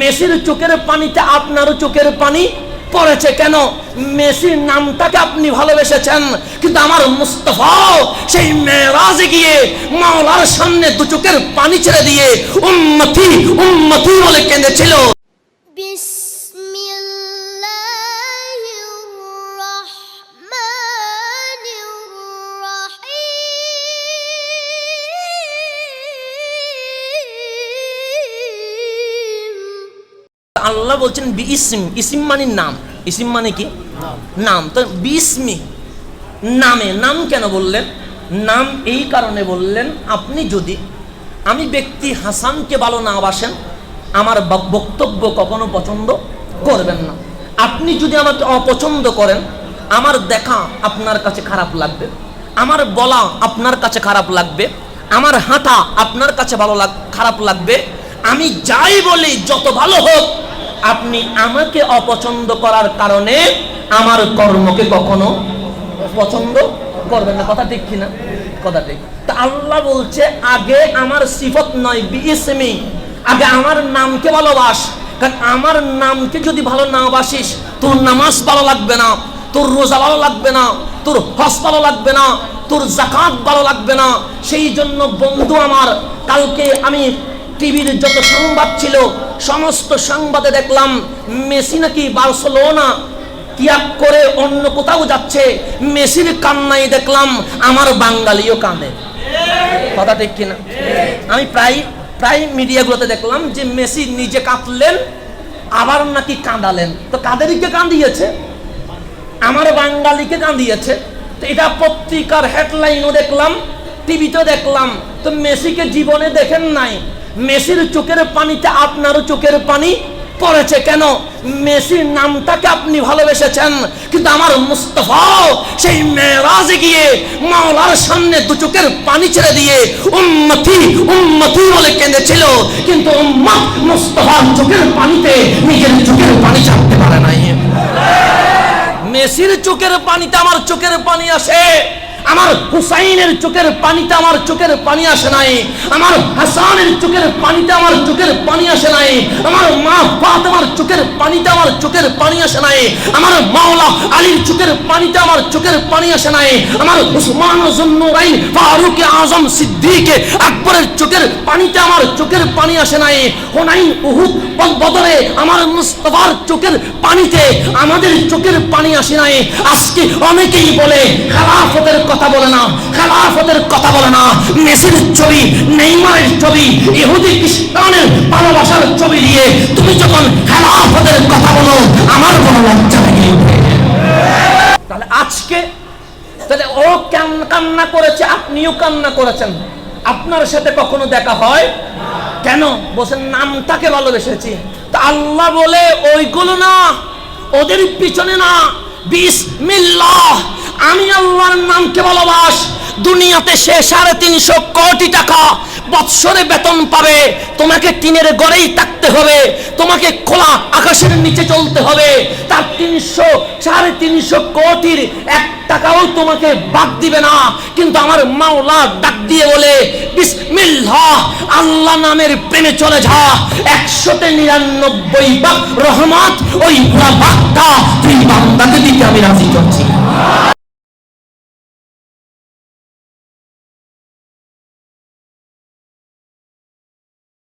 মেসির চোখের পানিতে আপনারও চোখের পানি পড়েছে কেন? মেসির নামটাকে আপনি ভালোবেসেছেন, কিন্তু আমার মুস্তফাও সেই মেরাজে গিয়ে মাওলার সামনে দু চোখের পানি ছেড়ে দিয়ে উন্মতি উন্মতি বলে কেঁদেছিল। আল্লাহ বলছেন বি ইসম ইসিম মানে নাম। ইসিম মানে কি? নাম। তো বিসমি নামে। নাম কেন বললেন? নাম এই কারণে বললেন, আপনি যদি আমি ব্যক্তি হাসানকে ভালো না বাসেন, আমার বক্তব্য কখনো পছন্দ করবেন না। আপনি যদি আমাকে অপছন্দ করেন, আমার দেখা আপনার কাছে খারাপ লাগবে, আমার বলা আপনার কাছে খারাপ লাগবে, আমার হাঁটা আপনার কাছে ভালো লাগ খারাপ লাগবে, আমি যাই বলি, যত ভালো হোক আপনি আমাকে অপছন্দ করার কারণে আমার কর্মকে কখনো পছন্দ করবেন না। কথা ঠিক কিনা? কথা ঠিক। তা আল্লাহ বলছে, আগে আমার সিফত নয় বিএসএমই আগে আমার নামকে ভালোবাস। কারণ আমার নামকে যদি ভালো না বাসিস, তোর নামাজ ভালো লাগবে না, তোর রোজা ভালো লাগবে না, তোর হস ভালো লাগবে না, তোর জাকাত ভালো লাগবে না। সেই জন্য বন্ধু আমার, কালকে আমি টিভির যত সংবাদ ছিল সমস্ত সংবাদে দেখলাম মেসি নাকি বার্সেলোনা ত্যাগ করে অন্য কোথাও যাচ্ছে। মেসির কান্নাই দেখলাম আমার বাঙালিও কাঁদে। কথা ঠিক কিনা? আমি প্রায় প্রায় মিডিয়াগুলোতে দেখলাম যে মেসি নিজে কাঁদলেন, আবার নাকি কাঁদালেন। তো কাদেরকে কাঁদিয়েছে? আমার বাঙালিকে কাঁদিয়েছে। তো এটা পত্রিকার হেডলাইনও দেখলাম টিভিতেও দেখলাম। তো মেসিকে জীবনে দেখেন নাই। মেসির চোখের পানিতে আপনারও চোখের পানি পড়েছে কেন? মেসির নামটাকে আপনি ভালোবেসেছেন, কিন্তু আমার মুস্তফা সেই মেরাজে গিয়ে মাওলার সামনে দু চোখের পানি ছেড়ে দিয়ে উম্মতি উম্মতি বলে কেঁদেছিল, কিন্তু উম্মত মুস্তফার চোখের পানিতে নিজের চোখের পানি ছাড়তে পারে নাই। মেসির চোখের পানিতে আমার চোখের পানি আসে। আমার হুসাইনের চোখের পানিতে আমার চোখের পানি আসে নাই। আমার হাসানের চোখের পানিতে আমার চোখের পানি আসে নাই। আমার মা ফাতেমার চোখের পানিতে আমার চোখের পানি আসে নাই। আমার মাওলা আলীর চোখের পানিতে আমার চোখের পানি আসে নাই। আমার উসমান জন্নুরাইন ফারুক আজম সিদ্দিক আকবরের চোখের পানিতে আমার চোখের পানি আসে নাই। হোনাইন উহুদ বদ- বদরে আমার মুস্তফার চোখের পানিতে আমাদের চোখের পানি আসে নাই। আজকে অনেকেই বলে, খেলাফতের কথা বলে না, খেলাফতের কথা বলে না। মেসির ছবি, নেইমারের ছবি, ইহুদি খ্রিস্টানের ভালোবাসার ছবি দিয়ে তুমি যখন খেলাফতের কথা বলো, আমার কোনো লজ্জা লেগে ওঠে তাহলে আজকে, তাহলে ও কান- কান্না করেছে, আপনিও কান্না করেছেন? আপনার সাথে কখনো দেখা হয়? কেন? বলছেন নামটাকে ভালোবেসেছি। তা আল্লাহ বলে, ওইগুলো না, ওদের পিছনে না। বিসমিল্লাহ, আমি আল্লাহর নামকে ভালোবাস। দুনিয়াতে সে সাড়ে তিনশো কোটি টাকা বৎসরে বেতন পাবে। তোমাকে টিনের গড়েই থাকতে হবে। তোমাকে খোলা আকাশের নিচে চলতে হবে। তার তিনশো, সাড়ে তিনশো কোটির এক টাকাও তোমাকে বাদ দিবে না। কিন্তু আমার মাওলা ডাক দিয়ে বলে, বিসমিল্লাহ, আল্লাহ নামের প্রেমে চলে যা। একশোতে নিরানব্বই ভাগ রহমত, ওই ভাগটা তুই বান্দাকে দিতে আমি রাজি করছি।